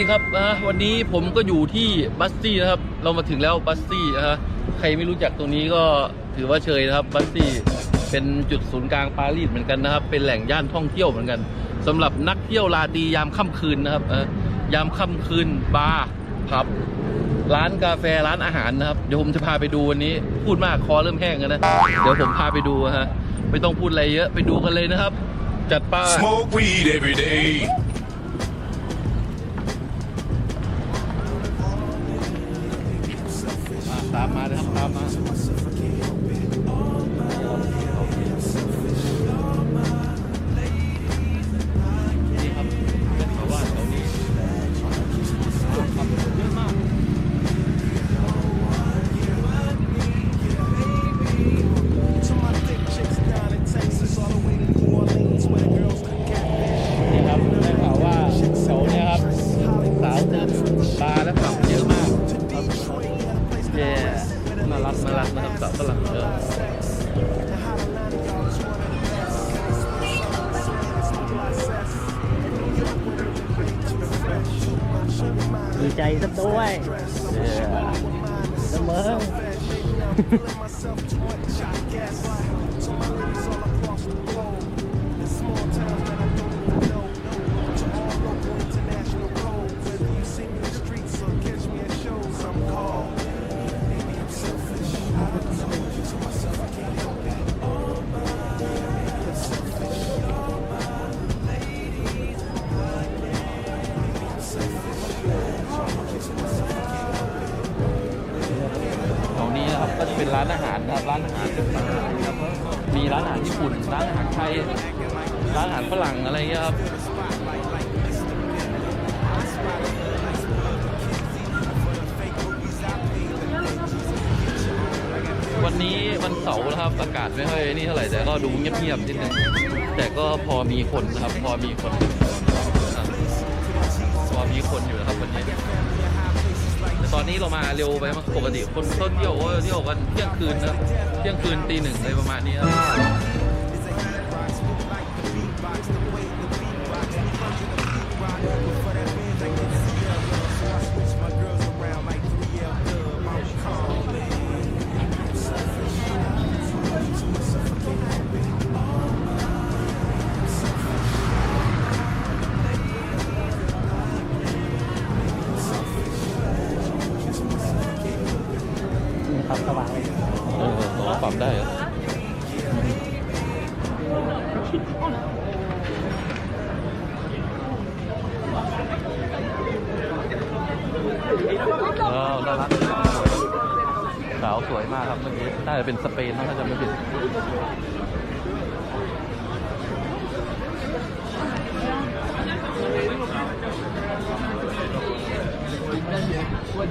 ดีครับวันนี้ผมก็อยู่ที่บัสซี่นะครับ เรามาถึงแล้วบัสซี่นะฮะใครไม่รู้จักตรงนี้ก็ถือว่าเชยนะครับบัสซี่เป็นจุดศูนย์กลางปารีสเหมือนกันนะครับ เป็นแหล่งย่านท่องเที่ยวเหมือนกันสำหรับนักเที่ยวราตรียามค่ำคืนนะครับยามค่ำคืนบาร์ผับร้านกาแฟร้านอาหารนะครับ เดี๋ยวผมจะพาไปดูวันนี้ พูดมากคอเริ่มแห้งแล้วนะเดี๋ยวผมพาไปดูฮะไม่ต้องพูดอะไรเยอะไปดูกันเลยนะครับ จัดป้า Smoke weed every day. า ใจสักด้วยแย่เสมอแถ เป็นร้านอาหารครับร้านอาหารเป็นร้านอาหารครับมีร้านอาหารญี่ปุ่น ร้านอาหารไทย ร้านอาหารฝรั่งอะไรเงี้ยครับวันนี้วันเสาร์นะครับอากาศไม่ค่อยนี่เท่าไหร่แต่ก็ดูเงียบๆนิดนึงแต่ก็พอมีคนนะครับ พอมีคน พอมีคนอยู่นะครับวันนี้ ตอนนี้เรามาเร็วไปมั้งปกติคนเขาเที่ยวก็เที่ยวกันเที่ยงคืนนะเที่ยงคืนตีหนึ่งอะไรประมาณนี้ ความสว่างเลยเออเราปรับได้เหรอเออน่ารักสาวสวยมากครับเมื่อกี้น่าจะเป็นสเปนนะถ้าจะไม่ผิด ต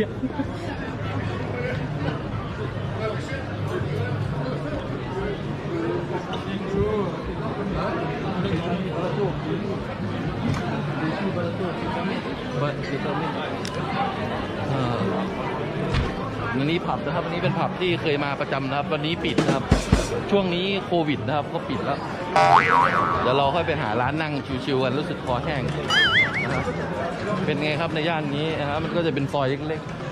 ี้วันนี้ผับนะครับอันนี้เป็นผับที่เคยมาประจำนะครับ วันนี้ปิดนะครับ ช่วงนี้โควิดนะครับ ก็ปิดแล้ว เดี๋ยวเราค่อยไปหาร้านนั่งชิวๆกันรู้สึกคอแห้งนะครับเป็นไงครับในย่านนี้นะครับมันก็จะเป็นซอยเล็กๆ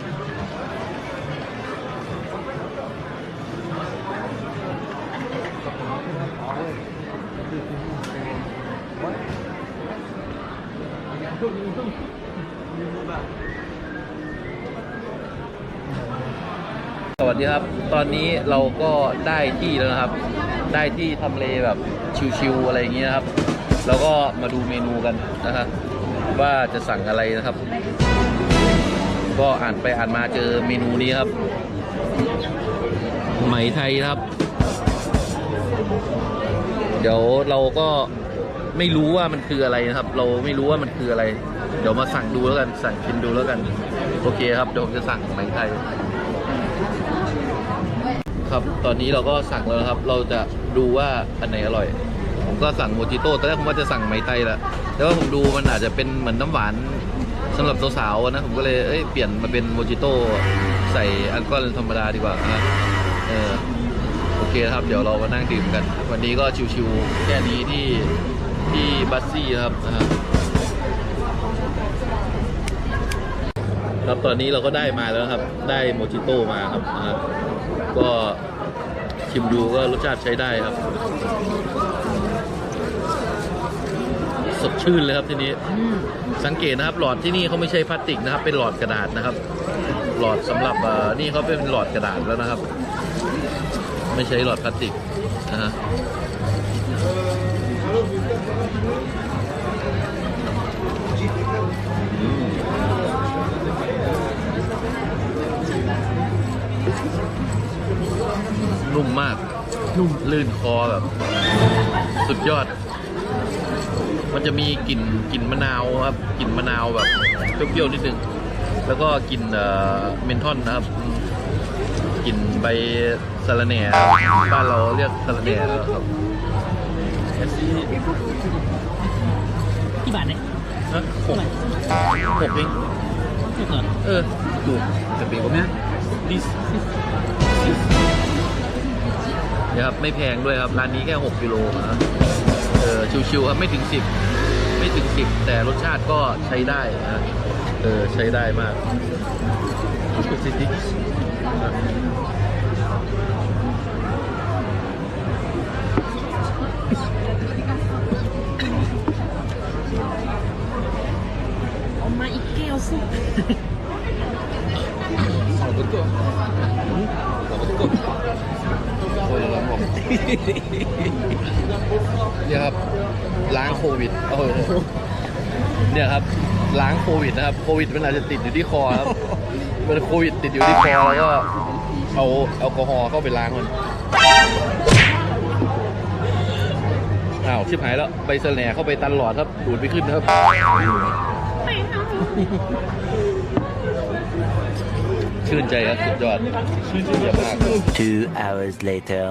สวัสดีครับ ตอนนี้เราก็ได้ที่แล้วนะครับ ได้ที่ทำเลแบบชิวๆอะไรอย่างเงี้ยนะครับ แล้วก็มาดูเมนูกันนะฮะว่าจะสั่งอะไรนะครับ ก็อ่านไปอ่านมาเจอเมนูนี้ครับ ไหมไทยครับ เดี๋ยวเราก็ไม่รู้ว่ามันคืออะไรนะครับ เราไม่รู้ว่ามันคืออะไร เดี๋ยวมาสั่งดูแล้วกัน สั่งกินดูแล้วกัน โอเคครับ เดี๋ยวผมจะสั่งไหมไทย ครับ ตอนนี้เราก็สั่งแล้วนะครับ เราจะดูว่าอันไหนอร่อย ผมก็สั่งโมจิโต้ตอนแรกผมว่าจะสั่งไหมไทยแหละแต่ว่าผมดูมันอาจจะเป็นเหมือนน้ำหวานสำหรับสาวๆนะ ผมก็เลยเอ้ยเปลี่ยนมาเป็นโมจิโต้ใส่อัลกอฮอล์ธรรมดาดีกว่านะเออโอเคครับ เดี๋ยวเรามานั่งดื่มกัน วันนี้ก็ชิวๆแค่นี้ที่ที่บัสซี่ครับครับตอนนี้เราก็ได้มาแล้วครับ ได้โมจิโต้มาครับอ่า ก็ชิมดูก็รสชาติใช้ได้ครับ สดชื่นเลยครับทีนี้ สังเกตนะครับ หลอดที่นี่เขาไม่ใช่พลาสติกนะครับ เป็นหลอดกระดาษนะครับ หลอดสำหรับเออนี่เขาเป็นหลอดกระดาษแล้วนะครับ ไม่ใช้หลอดพลาสติกนะฮะ นุ่มมากนุ่มลื่นคอแบบ สุดยอด มันจะมีกลิ่นกลิ่นมะนาวครับกลิ่นมะนาวแบบเปรี้ยวๆนิดนึง แล้วก็กลิ่นเอ่อเมนทอนนะครับอืมกลิ่นใบสะระแหน่ครับบ้านเราเรียกสะระแหน่ครับแค่นี้กี่บาทเนี่ยนะหกหกเองไม่เกินเออถูกจะปีกว่านี้ดิสเนี่ยครับไม่แพงด้วยครับร้านนี้แค่ 6กิโลนะเออชิวๆครับไม่ถึง 10 ไม่ถึง 10 แต่รสชาติก็ใช้ได้นะเออใช้ได้มากซิติกเอามาอีก แก้วสิเนี่ยครับล้างโควิดโอ้โหเนี่ยครับล้างโควิดนะครับโควิดมันอาจจะติดอยู่ที่คอครับมันโควิดติดอยู่ที่คอแล้วก็เอาแอลกอฮอล์เข้าไปล้างมันอ้าวชิบหายแล้วใบเสแหนเข้าไปตันหลอดครับดูดไม่ขึ้นครับ ชื่นใจครับสุดยอดชื่นใจมาก Two hours later.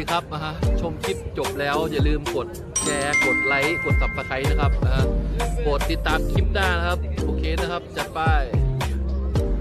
ดีครับนะฮะชมคลิปจบแล้วอย่าลืมกดแชร์กดไลค์กด subscribe นะครับนะฮะกดติดตามคลิปหน้านะครับ โอเคนะครับ จัดไป